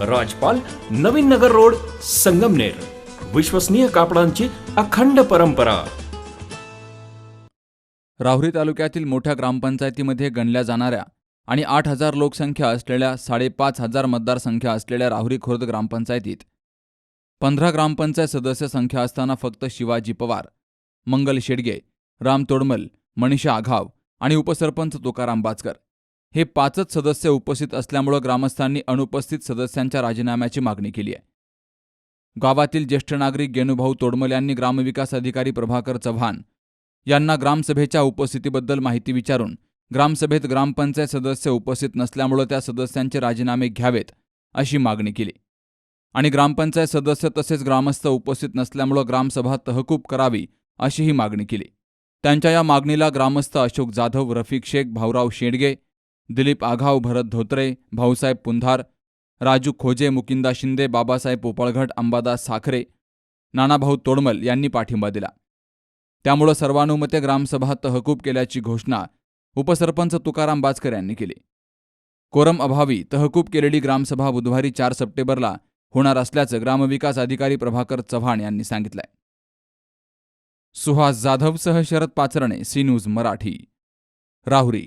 राजपाल Navin Nagar road Sangamner. विश्वसनीय कापडांची अखंड परंपरा. राहुरी तालुक्यातील मोठ्या ग्रामपंचायतीमध्ये गणल्या जाणाऱ्या आणि आठ हजार लोकसंख्या असलेल्या साडेपाच हजार मतदारसंख्या असलेल्या राहुरी खुर्द ग्रामपंचायतीत पंधरा ग्रामपंचायत सदस्य संख्या असताना फक्त शिवाजी पवार मंगल शेडगे राम तोडमल मनीषा आघाव आणि उपसरपंच तुकाराम बाचकर. हे पाचच सदस्य उपस्थित असल्यामुळं ग्रामस्थांनी अनुपस्थित सदस्यांच्या राजीनाम्याची मागणी केली आहे. गावातील ज्येष्ठ नागरिक गेणूभाऊ तोडमल यांनी ग्रामविकास अधिकारी प्रभाकर चव्हाण यांना ग्रामसभेच्या उपस्थितीबद्दल माहिती विचारून ग्रामसभेत ग्रामपंचायत सदस्य उपस्थित नसल्यामुळं त्या सदस्यांचे राजीनामे घ्यावेत अशी मागणी केली. आणि ग्रामपंचायत सदस्य तसेच ग्रामस्थ उपस्थित नसल्यामुळं ग्रामसभा तहकूब करावी अशीही मागणी केली. त्यांच्या या मागणीला ग्रामस्थ अशोक जाधव रफिक शेख भाऊराव शेडगे दिलीप आघाव भरत धोत्रे भाऊसाहेब पुंधार राजू खोजे मुकिंदा शिंदे बाबासाहेब पोपळघट अंबादास साखरे नानाभाऊ तोडमल यांनी पाठिंबा दिला. त्यामुळं सर्वानुमते ग्रामसभा तहकूब केल्याची घोषणा उपसरपंच तुकाराम बाजकर यांनी केली. कोरम अभावी तहकूब केलेली ग्रामसभा बुधवारी चार सप्टेंबरला होणार असल्याचं ग्रामविकास अधिकारी प्रभाकर चव्हाण यांनी सांगितलंय. Suhas जाधवसह Sharad Pacharne C news Marathi Rahuri.